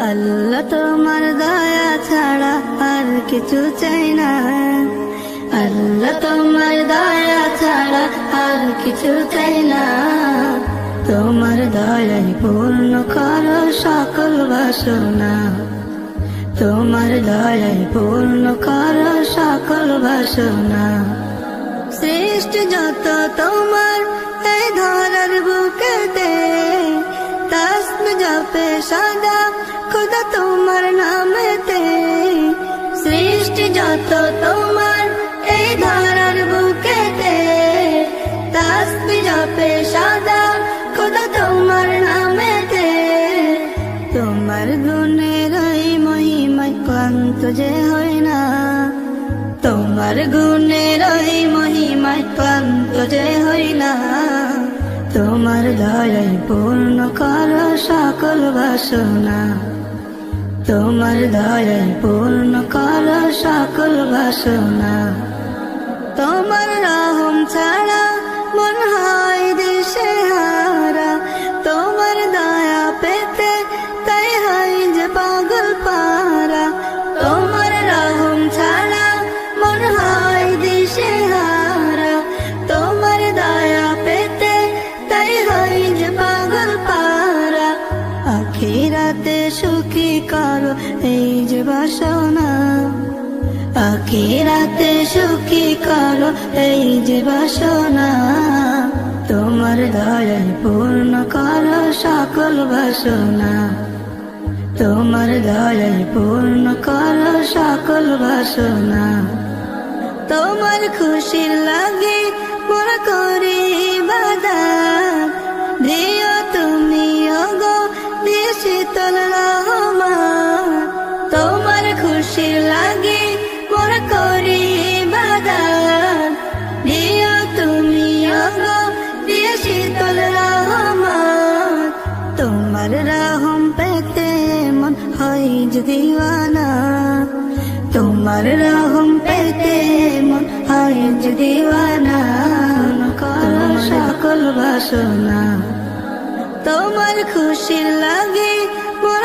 আল্লাহ তোমার দয়া ছাড়া আর কিছু চাই না। আল্লাহ তোমার দয়া ছাড়া আর কিছু চাই না। তোমার দয়াই পূর্ণ করো সকল বাসনা। তোমার দয়াই পূর্ণ করো সকল বাসনা। সৃষ্টি যত তোমার, এই ধরার বুকেতে তাসম জপে সদা খুদা, তোমার নামেতে সৃষ্টি যত তোমার, এই ধরার বুকেতে তাসম জপে সদা খুদা, তোমার নামেতে তোমার গুণের ওই মহিমায় ক্লান্ত যে হয় না, তোমার গুণের ওই মহিমায় ক্লান্ত যে হই না, তোমার দয়াই পূর্ণ কর সকল বাসনা। তোমার দয়ায় পূর্ণ কর সকল বাসনা। তোমার রহম ছাড়া মন হয় সুখী করো? এই যে বাসনা। আখিরাতে সুখী করো, এই যে বাসনা। তোমার দয়াই পূর্ণ করো সকল বাসনা। তোমার দয়াই পূর্ণ করো সকল বাসনা। তোমার খুশির লাগে খুশির লাগে মোর করি বাদা দিও তুমি অগো দিয়ে শীতল রহমান। তোমার রহম পেতে মন হয় যে দিওয়ানা। তোমার রহম পেতে মন হয় যে দিওয়ানা। সকল বাসনা। তোমার খুশির লাগে মোর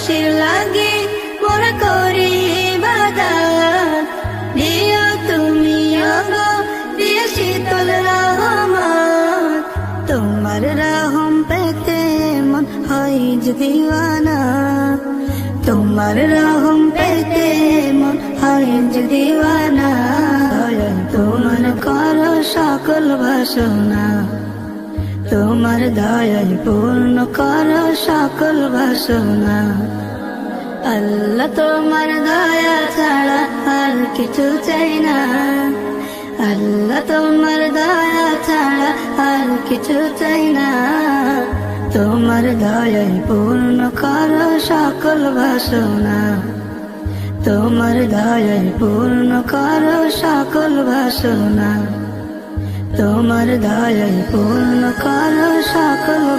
খুশির লাগে মোর করি বাদা দিও তুমি অগো দিয়ে শীতল রহমান তোমার রহম পেতে মন হয় যে তোমার রহম পেতে মন হয় যে দিওয়ানা। তোমার কর সকল বাসনা। তোমার দয়াই পূর্ণ কর সকল বাসনা। আল্লাহ তোমার দয়া ছাড়া আর কিছু চাই না। আল্লাহ তোমার দয়া ছাড়া আর কিছু চাই না। তোমার দয়াই পূর্ণ কর সকল বাসনা। তোমার দয়াই পূর্ণ কর সকল বাসনা। তোমার দয়াই পূর্ণ কর সকল